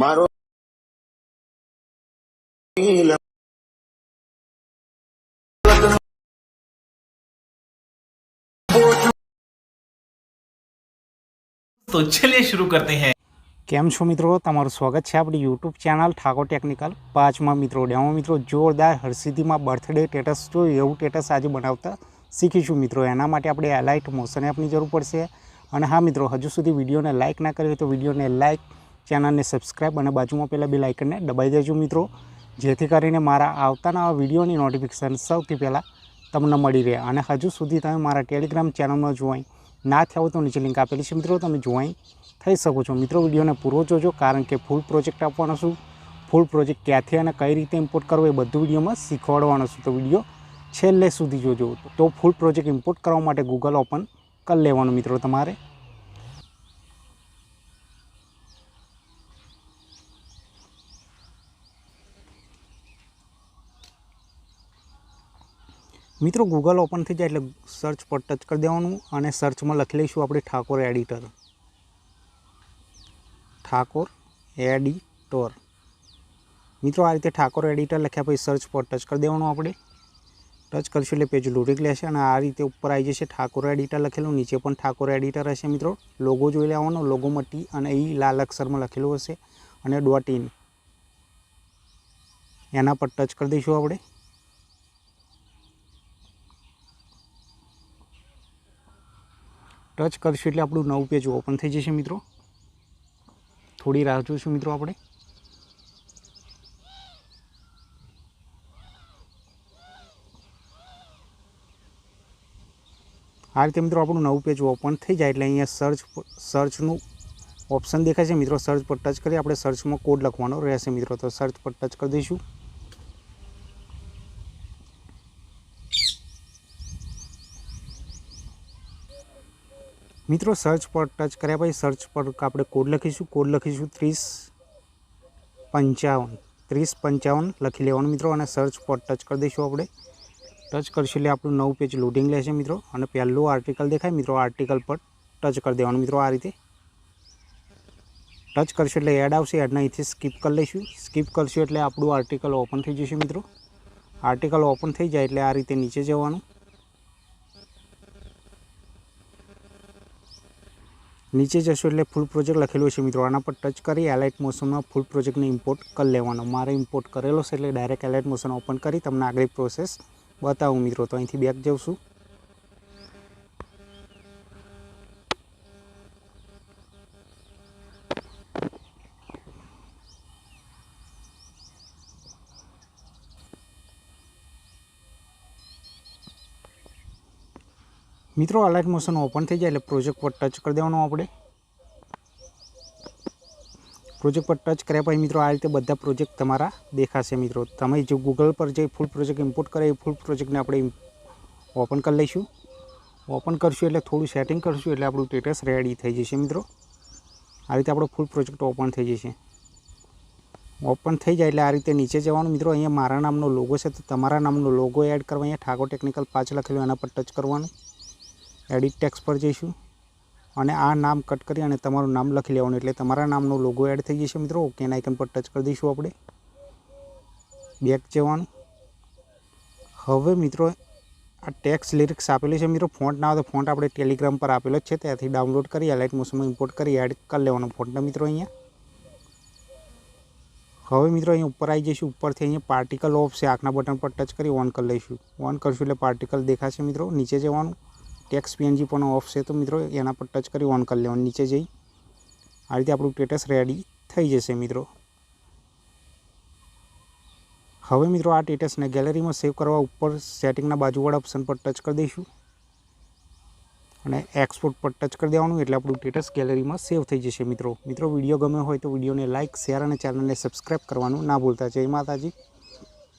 મારો તો ચલિએ શરૂ કરતે હૈ. કેમ છો મિત્રો? તમારું સ્વાગત છે આપણી યુટ્યુબ ચેનલ ઠાકોર ટેકનિકલ. પાંચમાં મિત્રો ડેમાં મિત્રો જોરદાર હરસિદ્ધિમાં બર્થડે ટેટસ જો એવું ટેટસ આજે બનાવતા શીખીશું મિત્રો. એના માટે આપણે એલાઇટ મોશન એપની જરૂર પડશે. અને હા મિત્રો હજુ સુધી વિડીયોને લાઇક ના કર્યો તો વિડીયોને લાઇક ચેનલને સબસ્ક્રાઈબ અને બાજુમાં પહેલાં બે લાઇકનને દબાઈ દેજો મિત્રો. જેથી કરીને મારા આવતાના વિડીયોની નોટિફિકેશન સૌથી પહેલાં તમને મળી રહે. અને હજુ સુધી તમે મારા ટેલિગ્રામ ચેનલમાં જોઈન ના થયા તો નીચે લિંક આપેલી છે મિત્રો. તમે જોઈન થઈ શકો છો. મિત્રો, વિડીયોને પૂરો જોજો કારણ કે ફૂલ પ્રોજેક્ટ આપવાનો છું. ફૂલ પ્રોજેક્ટ ક્યાંથી અને કઈ રીતે ઇમ્પોર્ટ કરવો એ બધું વિડીયોમાં શીખવાડવાનો છું. તો વીડિયો છેલ્લે સુધી જોજો. તો ફૂલ પ્રોજેક્ટ ઇમ્પોર્ટ કરવા માટે ગૂગલ ઓપન કરી લેવાનું મિત્રો તમારે. મિત્રો ગૂગલ ઓપન થઈ જાય એટલે સર્ચ પર ટચ કરી દેવાનું અને સર્ચમાં લખી લઈશું આપણે ઠાકોર એડિટર ઠાકોર એડિટર મિત્રો, આ રીતે ઠાકોર એડિટર લખ્યા પછી સર્ચ પર ટચ કરી દેવાનું આપણે. ટચ કરીશું એટલે પેજ લોડિંગ લેશે અને આ રીતે ઉપર આવી જશે ઠાકોર એડિટર લખેલું. નીચે પણ ઠાકોર એડિટર હશે મિત્રો. લોગો જોઈ લેવાનો લોગોમાં ટી અને ઈ લાલ અક્ષરમાં લખેલું હશે અને ડોટ ઇન એના પર ટચ કરી દઈશું આપણે. ટચ કરશું એટલે આપણું નવું પેજ ઓપન થઈ જશે મિત્રો. થોડી રાહ જોઈશું મિત્રો આપણે. આ રીતે મિત્રો આપણું નવું પેજ ઓપન થઈ જાય એટલે અહીંયા સર્ચ સર્ચનું ઓપ્શન દેખાય છે. મિત્રો સર્ચ પર ટચ કરી આપણે સર્ચમાં કોડ લખવાનો રહેશે મિત્રો. તો સર્ચ પર ટચ કરી દઈશું. મિત્રો સર્ચ પર ટચ કર્યા પછી સર્ચ પર આપણે કોડ લખીશું. કોડ લખીશું ત્રીસ પંચાવન. ત્રીસ પંચાવન લખી લેવાનું મિત્રો, અને સર્ચ પર ટચ કરી દઈશું આપણે. ટચ કરશું એટલે આપણું નવું પેજ લોડિંગ લેશે મિત્રો, અને પહેલું આર્ટિકલ દેખાય. મિત્રો આર્ટિકલ પર ટચ કરી દેવાનું મિત્રો આ રીતે. ટચ કરશું એટલે એડ આવશે. એડના અહીંથી સ્કીપ કરી લઈશું. સ્કીપ કરશું એટલે આપણું આર્ટિકલ ઓપન થઈ જશે મિત્રો. આર્ટિકલ ઓપન થઈ જાય એટલે આ રીતે નીચે જવાનું. નીચે જશો એટલે ફૂલ પ્રોજેક્ટ લખેલું છે મિત્રો. આના પર ટચ કરી એલાઇટ મોશનમાં ફૂલ પ્રોજેક્ટને ઇમ્પોર્ટ કરી લેવાનો. મારે ઇમ્પોર્ટ કરેલો છે એટલે ડાયરેક્ટ એલાઇટ મોશન ઓપન કરી તમને આગળ પ્રોસેસ બતાવું મિત્રો. તો અહીંથી બેક જઉં છું. મિત્રો અલાઇટ મોશન ઓપન થઈ જાય એટલે પ્રોજેક્ટ પર ટચ કરી દેવાનું આપણે. પ્રોજેક્ટ પર ટચ કર્યા પછી મિત્રો, આ રીતે બધા પ્રોજેક્ટ તમારા દેખાશે મિત્રો. તમે જે ગૂગલ પર જે ફૂલ પ્રોજેક્ટ ઇમ્પોર્ટ કરે, એ ફૂલ પ્રોજેક્ટને આપણે ઓપન કરી લઈશું. ઓપન કરશું એટલે થોડું સેટિંગ કરશું એટલે આપણું સ્ટેટસ રેડી થઈ જશે મિત્રો. આ રીતે આપણો ફૂલ પ્રોજેક્ટ ઓપન થઈ જશે. ઓપન થઈ જાય એટલે આ રીતે નીચે જવાનું. મિત્રો, અહીંયા મારા નામનો લોગો છે, તો તમારા નામનો લોગો એડ કરવા અહીંયા ઠાકોર ટેકનિકલ પાંચ લખેલું, એના પર ટચ કરવાનું. એડિટ ટેક્સ પર જઈશું. અને આ નામ કટ કરી અને તમારું નામ લખી લેવાનું. એટલે તમારા નામનો લોગો એડ થઈ જશે મિત્રો. ઓકે આઇકન પર ટચ કરી દઈશું આપણે. બેક જવાનું. હવે મિત્રો, આ ટેક્સ લિરિક્સ આપેલી છે મિત્રો. ફોન્ટ ના આવે તો ફોન્ટ આપણે ટેલિગ્રામ પર આપેલો જ છે. ત્યાંથી ડાઉનલોડ કરી લાઇટ મોસમમાં ઇમ્પોર્ટ કરી એડ કરી લેવાનો ફોન્ટના મિત્રો અહીંયા. હવે મિત્રો અહીંયા ઉપર આવી જઈશું. ઉપરથી અહીંયા પાર્ટિકલ ઓફ છે. આંખના બટન પર ટચ કરી ઓન કરી લઈશું. ઓન કરશું એટલે પાર્ટિકલ દેખાશે મિત્રો. નીચે જવાનું. ટેક્સ પીએનજી પણ ઓફ છે. તો મિત્રો, એના પર ટચ કરી ઓન કરી લેવાનું, નીચે જઈ. આ રીતે આપણું સ્ટેટસ રેડી થઈ જશે મિત્રો. હવે મિત્રો, આ સ્ટેટસને ગેલેરીમાં સેવ કરવા ઉપર સેટિંગના બાજુવાળા ઓપ્શન પર ટચ કરી દઈશું. અને એક્સપોર્ટ પર ટચ કરી દેવાનું, એટલે આપણું સ્ટેટસ ગેલેરીમાં સેવ થઈ જશે મિત્રો. મિત્રો વીડિયો ગમ્યો હોય તો વિડીયોને લાઇક શેર અને ચેનલને સબસ્ક્રાઈબ કરવાનું ના ભૂલતા. જય માતાજી.